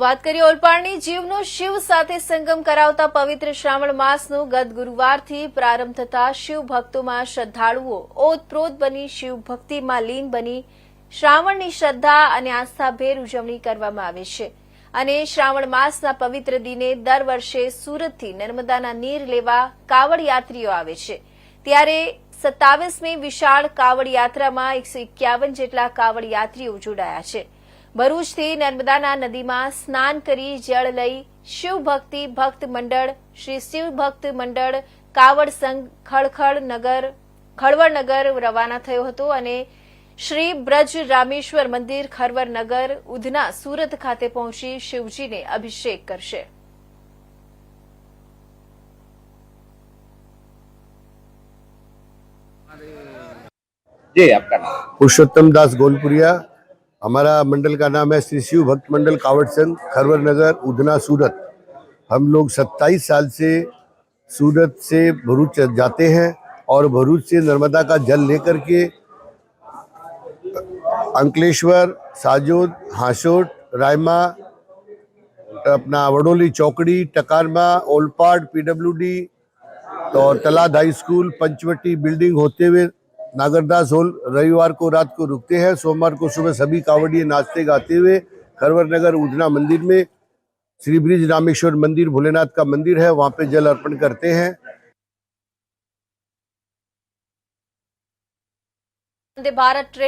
વાત કરીએ ઓલપાડની જીવનો શિવ સાથે સંગમ કરાવતા પવિત્ર શ્રાવણ માસનો ગત ગુરુવારથી પ્રારંભ થતા શિવ ભક્તોમાં શ્રદ્ધાળુઓ, ઓતપ્રોત બની શિવ ભક્તિમાં લીન બની શ્રાવણની શ્રદ્ધા અને આસ્થાભેર ઉજવણી કરવામાં આવે છે. અને શ્રાવણ માસના પવિત્ર દિને દર વર્ષે સુરતથી નર્મદાના નીર લેવા કાવડ યાત્રીઓ આવે છે. ત્યારે સત્તાવીસમી વિશાળ કાવડ યાત્રામાં એકસો જેટલા કાવડ યાત્રીઓ જોડાયા છે. ભરૂચથી નર્મદાના નદીમાં સ્નાન કરી જળ લઈ શિવ ભક્તિ ભક્ત મંડળ શ્રી શિવ ભક્ત મંડળ કાવડ સંઘ ખળખળ નગર ખળવળ નગર રવાના થયો હતો અને શ્રી બ્રજ રામેશ્વર મંદિર ખરવર નગર ઉધના સુરત ખાતે પહોંચી શિવજીને અભિષેક કરશે जी आपका नाम पुरुषोत्तम दास गोलपुरिया हमारा मंडल का नाम है श्री शिव भक्त मंडल कावड़ संघ खरवर नगर, उधना, सूरत। हम लोग 27 साल से सूरत से भरूच जाते हैं और भरूच से नर्मदा का जल लेकर के अंकलेश्वर, साजोद, हासोट, रायमा, अपना वडोली चौकड़ी, टकारमा, ओलपाड, पीडब्ल्यूडी तो Talad high school, Panchvati building होते हुए नागरदास होल रविवार को रात को रुकते हैं। सोमवार को सुबह सभी कांवड़िए नाचते गाते हुए खरवर नगर उधना मंदिर में श्री ब्रिज रामेश्वर मंदिर, भोलेनाथ का मंदिर है। वहाँ पे जल अर्पण करते हैं। भारत ट्रेन